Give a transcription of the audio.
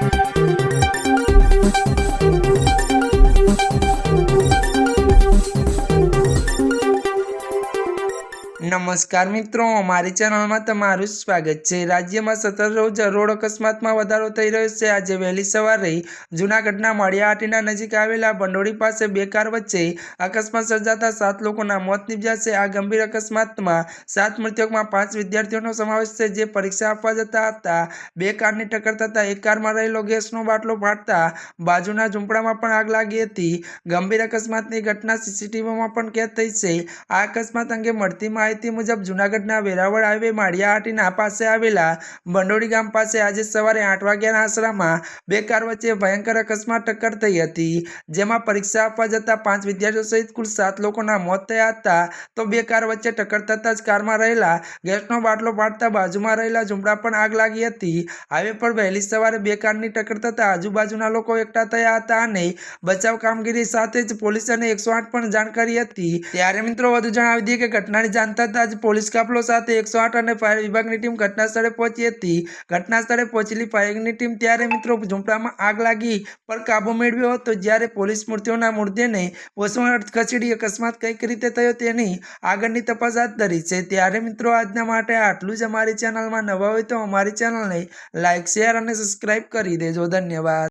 Thank you. નમસ્કાર મિત્રો, અમારી ચેનલમાં તમારું સ્વાગત છે. રાજ્યમાં સતત રોજ રોડ અકસ્માતમાં વધારો થઈ રહ્યો છે. આજે વહેલી સવારે જૂનાગઢના મળિયાહાટીના નજીક આવેલા ભંડોળી પાસે બે કાર વચ્ચે અકસ્માત સર્જાતા સાત લોકોના મોત નીપજ્યા આ ગંભીર અકસ્માતમાં સાત મૃતકોમાં પાંચ વિદ્યાર્થીઓનો સમાવેશ છે. જે પરીક્ષા આપવા જતા હતા. બે કારની ટક્કર થતાં એક કારમાં રહેલો ગેસનો બાટલો ફાટતા બાજુના ઝૂંપડામાં પણ આગ લાગી હતી. ગંભીર અકસ્માતની ઘટના સીસીટીવીમાં પણ કેદ થઈ છે. આ અકસ્માત અંગે મળતી મુજબ જૂનાગઢના વેરાવળ હાઈવે માળિયાહાટીના પાસે આવેલા બંડોળી ગામ પાસે આજે સવારે આઠ વાગ્યાના આશરામાં બે કાર વચ્ચે ભયંકર અકસ્માત ટક્કર થઈ હતી. જેમાં પરીક્ષા આપવા જતા પાંચ વિદ્યાર્થીઓ સહિત કુલ સાત લોકોના મોત થયા હતા. તો બે કાર વચ્ચે ટક્કર થતાં જ કારમાં રહેલા ગેસનો બાટલો પાડતા બાજુમાં રહેલા ઝુંપડા પણ આગ લાગી હતી. હાઈવે પર વહેલી સવારે બે કારની ટક્કર થતાં આજુબાજુના લોકો એકઠા થયા હતા અને બચાવ કામગીરી સાથે જ પોલીસ અને એકસો આઠ પણ જાણ કરી હતી. ત્યારે મિત્રો વધુ જણાવી દઈએ કે ઘટનાની જાણ થતાં જ પોલીસ કાફલો સાથે એકસો આઠ અને ફાયર વિભાગની ટીમ ઘટના સ્થળે પહોંચી હતી. ઘટના સ્થળે પહોંચેલી ફાયરની ટીમ ત્યારે મિત્રો ઝૂંપડામાં આગ લાગી પર કાબુ મેળવ્યો હતો. જ્યારે પોલીસ મૂર્તિઓના મૃતદેહને પોસ્ટમોર્ટમ ખસેડી અકસ્માત કંઈક રીતે થયો તેની આગળની તપાસ હાથ ધરી છે. ત્યારે મિત્રો આજના માટે આટલું જ. અમારી ચેનલમાં નવા હોય તો અમારી ચેનલને લાઇક શેર અને સબસ્ક્રાઇબ કરી દેજો. ધન્યવાદ.